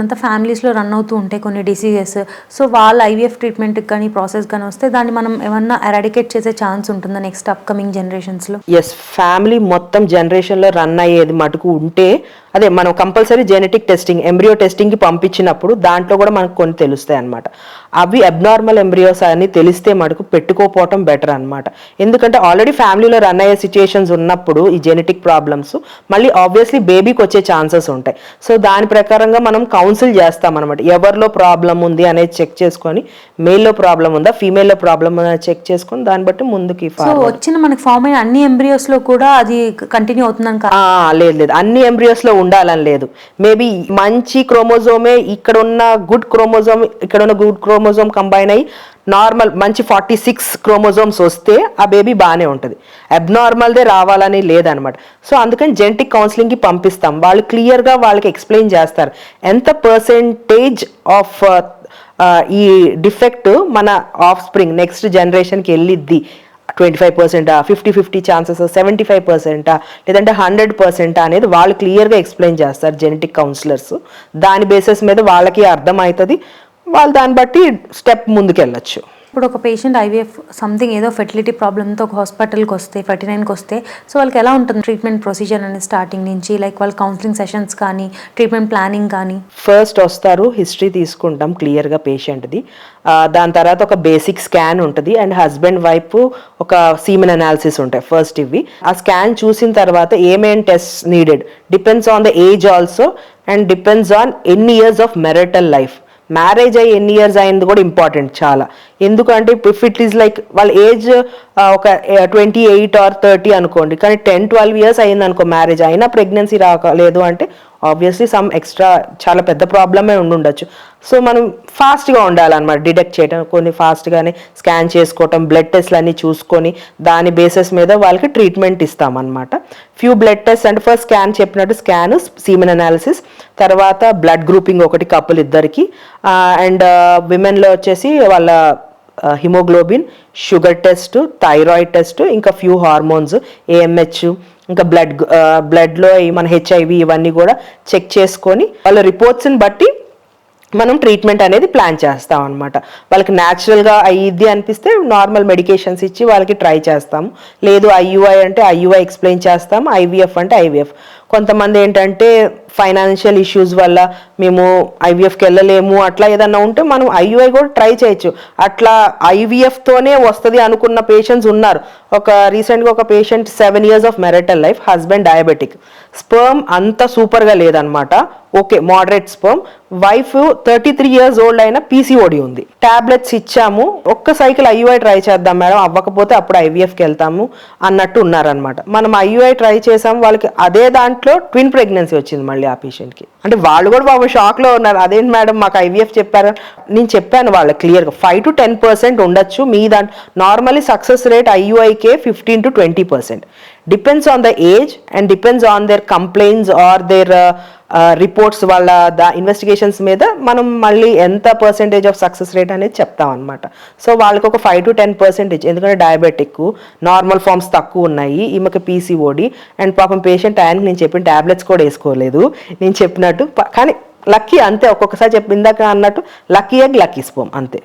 ఇక్కడంతా ఫ్యామిలీస్లో రన్ అవుతూ ఉంటాయి కొన్ని డిసీజెస్ సో వాళ్ళ ఐవీఎఫ్ ట్రీట్మెంట్కి కానీ ప్రాసెస్ కానీ వస్తే దాన్ని మనం ఏమన్నా ఎరాడికేట్ చేసే ఛాన్స్ ఉంటుందా నెక్స్ట్ అప్కమింగ్ జనరేషన్స్లో ఎస్ ఫ్యామిలీ మొత్తం జనరేషన్లో రన్ అయ్యేది మటుకు ఉంటే అదే మనం కంపల్సరీ జెనెటిక్ టెస్టింగ్ ఎంబ్రియో టెస్టింగ్కి పంపించినప్పుడు దాంట్లో కూడా మనకు కొన్ని తెలుస్తాయి అనమాట అవి అబ్నార్మల్ ఎంబ్రియోస్ అని తెలిస్తే మటుకు పెట్టుకోపోవటం బెటర్ అనమాట ఎందుకంటే ఆల్రెడీ ఫ్యామిలీలో రన్ అయ్యే సిచ్యుయేషన్స్ ఉన్నప్పుడు ఈ జెనెటిక్ ప్రాబ్లమ్స్ మళ్ళీ ఆబ్వియస్లీ బేబీకి వచ్చే ఛాన్సెస్ ఉంటాయి. సో దాని ప్రకారంగా మనం కౌన్సిల్ చేస్తాం అనమాట ఎవరిలో ప్రాబ్లం ఉంది అనేది చెక్ చేసుకొని మేల్లో ప్రాబ్లం ఉందా ఫీమేల్లో ప్రాబ్లం ఉందా చెక్ చేసుకొని దాన్ని బట్టి ముందుకి. వచ్చిన మనకి ఫామ్ అయిన అన్ని embryos లో కూడా అది కంటిన్యూ అవుతుందని లేదు లేదు. అన్ని ఎంబ్రియోస్లో ఉండాలని లేదు. మేబీ మంచి క్రోమోజోమే ఇక్కడ ఉన్న గుడ్ క్రోమోజోమ్ ఇక్కడ ఉన్న గుడ్ క్రోమోజోమ్ కంబైన్ అయ్యి నార్మల్ మంచి ఫార్టీ సిక్స్ క్రోమోజోమ్స్ వస్తే ఆ బేబీ బాగానే ఉంటుంది. అబ్నార్మల్దే రావాలని లేదనమాట. సో అందుకని జెనెటిక్ కౌన్సిలింగ్కి పంపిస్తాం. వాళ్ళు క్లియర్గా వాళ్ళకి ఎక్స్ప్లెయిన్ చేస్తారు. ఎంత పర్సెంటేజ్ ఆఫ్ uh, uh, ఈ డిఫెక్ట్ మన ఆఫ్ స్ప్రింగ్ నెక్స్ట్ జనరేషన్కి వెళ్ళిద్ది? Twenty five పర్సెంటా fifty fifty chances seventy five పర్సెంటా లేదంటే హండ్రెడ్ పర్సెంటా అనేది వాళ్ళు క్లియర్గా ఎక్స్ప్లెయిన్ చేస్తారు జెనెటిక్ కౌన్సిలర్స్. దాని బేసిస్ మీద వాళ్ళకి అర్థమవుతుంది. వాళ్ళు దాన్ని బట్టి స్టెప్ ముందుకెళ్ళచ్చు. ఇప్పుడు ఒక పేషెంట్ ఐవీఎఫ్ సంథింగ్ ఏదో ఫెర్టిలిటీ ప్రాబ్లమ్తో ఒక హాస్పిటల్కి వస్తే ఫార్టీ నైన్కి వస్తే సో వాళ్ళకి ఎలా ఉంటుంది ట్రీట్మెంట్ ప్రొసీజర్ అనేది స్టార్టింగ్ నుంచి? లైక్ వాళ్ళ కౌన్సిలింగ్ సెషన్స్ కానీ ట్రీట్మెంట్ ప్లానింగ్ కానీ? ఫస్ట్ వస్తారు హిస్టరీ తీసుకుంటాం క్లియర్గా పేషెంట్ది. దాని తర్వాత ఒక బేసిక్ స్కాన్ ఉంటుంది అండ్ హస్బెండ్ వైపు ఒక సీమెన్ అనాలిసిస్ ఉంటాయి ఫస్ట్ ఇవి. ఆ స్కాన్ చూసిన తర్వాత ఏమేం test needed depends on the age also and depends on ఎన్ని years of marital life marriage అయ్యి ఎన్ని ఇయర్స్ అయింది కూడా ఇంపార్టెంట్ చాలా. ఎందుకంటే ఇఫ్ ఇట్ ఈస్ లైక్ వాళ్ళ ఏజ్ ఒక ట్వంటీ ఎయిట్ ఆర్ థర్టీ అనుకోండి. కానీ టెన్ ట్వెల్వ్ ఇయర్స్ అయింది అనుకో మ్యారేజ్ అయినా ప్రెగ్నెన్సీ రాలేదు అంటే ఆబ్వియస్లీ సమ్ ఎక్స్ట్రా చాలా పెద్ద ప్రాబ్లమే ఉండుండొచ్చు. సో మనం ఫాస్ట్గా ఉండాలన్నమాట. డిటెక్ట్ చేయడం కొన్ని ఫాస్ట్గానే స్కాన్ చేసుకోవటం బ్లడ్ టెస్ట్లు అన్నీ చూసుకొని దాని బేసిస్ మీద వాళ్ళకి ట్రీట్మెంట్ ఇస్తామన్నమాట. ఫ్యూ బ్లడ్ టెస్ట్ అంటే ఫస్ట్ స్కాన్ చెప్పినట్టు స్కాన్ సీమెన్ అనాలిసిస్ తర్వాత బ్లడ్ గ్రూపింగ్ ఒకటి కప్పులు ఇద్దరికి అండ్ విమెన్లో వచ్చేసి వాళ్ళ haemoglobin sugar test thyroid test ఇంకా ఫ్యూ హార్మోన్స్ ఏఎంహెచ్ ఇంకా బ్లడ్ బ్లడ్లో మన హెచ్ఐవి ఇవన్నీ కూడా చెక్ చేసుకొని వాళ్ళ రిపోర్ట్స్ని బట్టి మనం ట్రీట్మెంట్ అనేది ప్లాన్ చేస్తాం అనమాట వాళ్ళకి న్యాచురల్గా అయ్యిద్ది అనిపిస్తే నార్మల్ మెడికేషన్స్ ఇచ్చి వాళ్ళకి ట్రై చేస్తాము లేదు ఐయుఐ అంటే ఐయుఐ ఎక్స్ప్లెయిన్ చేస్తాం ఐవీఎఫ్ అంటే ఐవీఎఫ్ కొంతమంది ఏంటంటే ఫైనాన్షియల్ ఇష్యూస్ వల్ల మేము ఐవీఎఫ్కి వెళ్ళలేము అట్లా ఏదన్నా ఉంటే మనం ఐయుఐ కూడా ట్రై చేయొచ్చు. అట్లా ఐవీఎఫ్తోనే వస్తుంది అనుకున్న పేషెంట్స్ ఉన్నారు. ఒక రీసెంట్గా ఒక patient seven years of marital life husband diabetic. Sperm అంత సూపర్గా లేదనమాట okay moderate sperm. Wife thirty three years old అయిన పీసీఓడి ఉంది. టాబ్లెట్స్ ఇచ్చాము. ఒక్క సైకిల్ ఐయుఐ ట్రై చేద్దాం మేడం అవ్వకపోతే అప్పుడు ఐవీఎఫ్కి వెళ్తాము అన్నట్టు ఉన్నారనమాట మనం ఐయుఐ ట్రై చేసాం వాళ్ళకి అదే దాంట్లో ట్విన్ ప్రెగ్నెన్సీ వచ్చింది మళ్ళీ ఆ పేషెంట్కి అంటే వాళ్ళు కూడా బాబు షాక్లో ఉన్నారు. అదేంటి మేడం మాకు ఐవీఎఫ్ చెప్పారు. నేను చెప్పాను వాళ్ళకి క్లియర్గా ఫైవ్ టు టెన్ పర్సెంట్ ఉండొచ్చు. మీ దాంట్లో normally success rate ఐయుఐకే fifteen to twenty percent depends uh, uh, on the age and depends on their complaints or their reports వాళ్ళ దా ఇన్వెస్టిగేషన్స్ మీద మనం మళ్ళీ ఎంత పర్సెంటేజ్ ఆఫ్ సక్సెస్ రేట్ అనేది చెప్తాం అనమాట సో వాళ్ళకి ఒక ఫైవ్ టు టెన్ పర్సెంటేజ్ ఎందుకంటే డయాబెటిక్ నార్మల్ ఫార్మ్స్ తక్కువ ఉన్నాయి ఈమెకి పీసీఓడి అండ్ పాపం పేషెంట్ ఆయనకి నేను చెప్పిన టాబ్లెట్స్ కూడా వేసుకోలేదు. నేను చెప్పినట్టు కానీ లక్కీ అంతే ఒక్కొక్కసారి చెప్పి ఇందాక అన్నట్టు లక్కీ ఎగ్ లక్కీ స్పోమ్ అంతే.